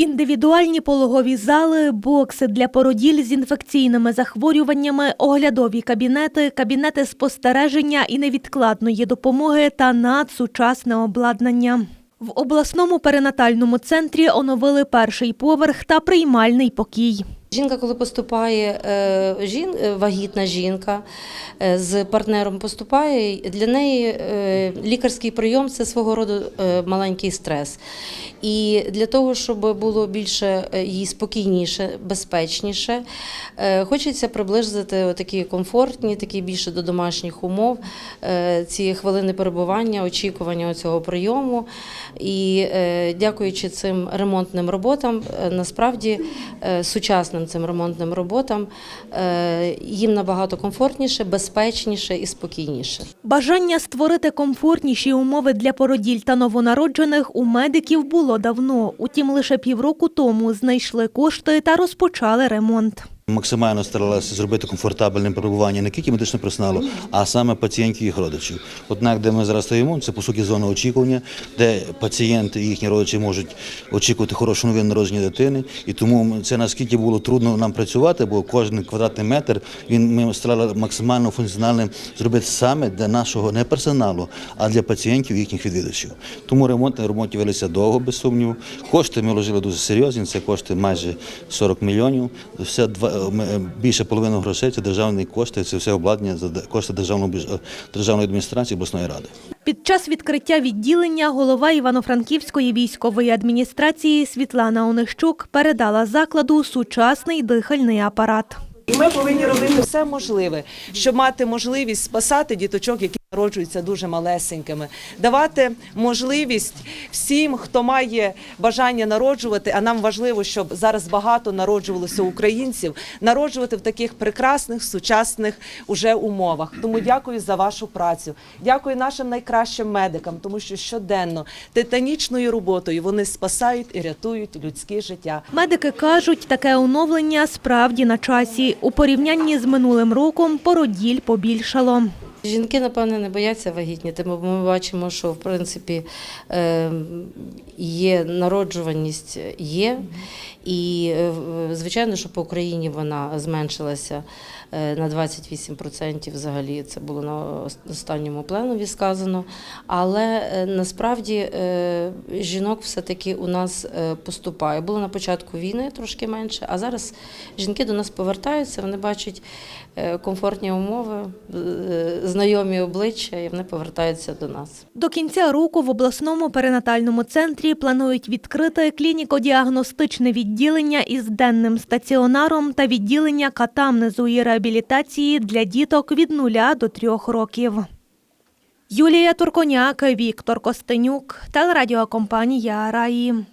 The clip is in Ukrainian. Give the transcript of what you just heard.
Індивідуальні пологові зали, бокси для породіль з інфекційними захворюваннями, оглядові кабінети, кабінети спостереження і невідкладної допомоги та надсучасне обладнання. В обласному перинатальному центрі оновили перший поверх та приймальний покій. Жінка, коли поступає е, жін, е, вагітна жінка е, з партнером поступає, для неї лікарський прийом це свого роду маленький стрес. І для того, щоб було більше їй спокійніше, безпечніше, хочеться приблизити такі комфортні, такі більше до домашніх умов, ці хвилини перебування, очікування цього прийому. І дякуючи цим ремонтним роботам, насправді е, сучасним цим ремонтним роботам, е, їм набагато комфортніше, безпечніше і спокійніше. Бажання створити комфортніші умови для породіль та новонароджених у медиків було давно. Утім, лише півроку тому знайшли кошти та розпочали ремонт. Максимально старалися зробити комфортабельне перебування не тільки медичного персоналу, а саме пацієнтів і їх родичів. Однак, де ми зараз стоїмо, це по суті зона очікування, де пацієнти і їхні родичі можуть очікувати хорошу новину народження дитини. І тому це наскільки було трудно нам працювати, бо кожен квадратний метр він ми старали максимально функціональним зробити саме для нашого не персоналу, а для пацієнтів і їхніх відвідувачів. Тому ремонт на ремонті велися довго, без сумніву. Кошти ми вложили дуже серйозні. Це кошти майже 40 мільйонів. Все два більше половини грошей це державні кошти, це все обладнання за кошти державного бюж- державної адміністрації обласної ради. Під час відкриття відділення голова Івано-Франківської військової адміністрації Світлана Онищук передала закладу сучасний дихальний апарат. І ми повинні робити все можливе, щоб мати можливість спасати діточок, які народжуються дуже малесенькими, давати можливість всім, хто має бажання народжувати. А нам важливо, щоб зараз багато народжувалося українців, народжувати в таких прекрасних сучасних уже умовах. Тому дякую за вашу працю. Дякую нашим найкращим медикам, тому що щоденно титанічною роботою вони спасають і рятують людське життя. Медики кажуть, таке оновлення справді на часі. У порівнянні з минулим роком породіль побільшало. Жінки, напевне, не бояться вагітніти, бо ми бачимо, що в принципі е, є народжуваність є. І е, звичайно, що по Україні вона зменшилася е, на 28%. Взагалі це було на останньому пленумі сказано. Але е, насправді жінок все-таки у нас поступає. Було на початку війни трошки менше, а зараз жінки до нас повертаються, вони бачать комфортні умови, знайомі обличчя, і вони повертаються до нас. До кінця року в обласному перинатальному центрі планують відкрити клініко-діагностичне відділення із денним стаціонаром та відділення катамнезу і реабілітації для діток від 0 до 3 років. Юлія Турконяк, Віктор Костенюк, телерадіокомпанія Раї.